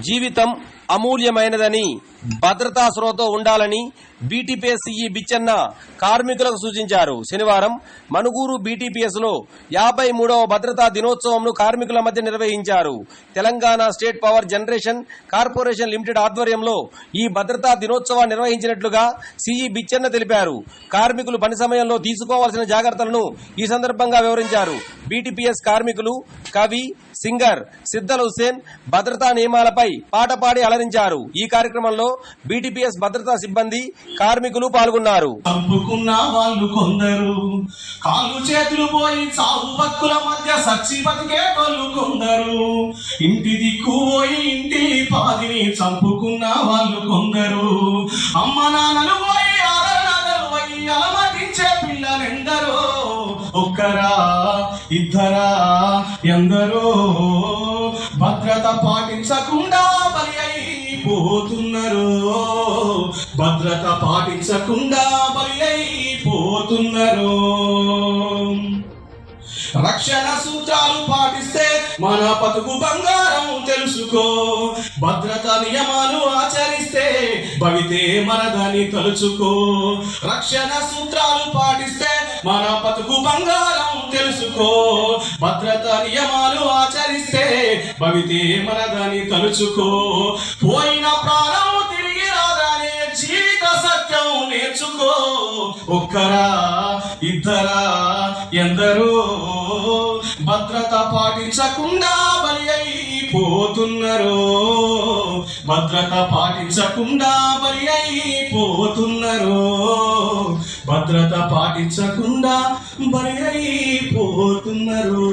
జీవితం అమూల్యమైనదని భద్రతా శ్రోతో ఉండాలని బీటీపీఎస్ సిఈ బిచ్చన్న కార్మికులకు సూచించారు. శనివారం మణుగూరు బీటీపీఎస్లో యాభై మూడవ భద్రతా దినోత్సవంను కార్మికుల మధ్య నిర్వహించారు. Telangana state power generation corporation limited ఆధ్వర్యంలో ఈ భద్రతా దినోత్సవాన్ని నిర్వహించినట్లుగా సిఈ బిచ్చన్న తెలిపారు. కార్మికులు పని సమయంలో తీసుకోవాల్సిన జాగ్రత్తలను ఈ సందర్భంగా వివరించారు. బీటీపీఎస్ కార్మికులు కవి సింగర్ సిద్దల్ హుసేన్ భద్రతా నియమాలపై పాట పాడి అలరించారు. ఈ కార్యక్రమంలో బీటీపీఎస్ భద్రతా సిబ్బంది కార్మికులు పాల్గొన్నారు. చంపుకున్న వాళ్ళు కొందరు కాళ్ళు చేతులు పోయి చావు బతుకుల మధ్య సచ్చి బతికేటోళ్ళు కొందరు. ఇంటి దిక్కు పోయి ఇంటి పాదిని చంపుకున్న వాళ్ళు కొందరు. అమ్మ నాన్నలు ఒక్కరా ఇద్దరా ఎందరో. భద్రత పాటించకుండా బలి అయిపోతున్నారు. భద్రత పాటించకుండా బలి అయిపోతున్నారు. రక్షణ సూత్రాలు పాటిస్తే మన బతుకు బంగారం తెలుసుకో. భద్రత నియమాలు ఆచరిస్తే భవితే మనదని తలుచుకో. రక్షణ సూత్రాలు పాటిస్తే మన బతుకు బంగారం తెలుసుకో. భద్రత నియమాలు ఆచరిస్తే భవితే మనదని తలుచుకో. పోయిన ప్రాణం తిరిగి రాదనే జీవిత సత్యం నేర్చుకో. ఒక్కరా ఇద్దరా ఎందరో భద్రత పాటించకుండా బలి అయిపోతున్నారు. భద్రత పాటించకుండా బలి అయిపోతున్నారు. భద్రత పాటించకుండా బలి అయిపోతున్నారు.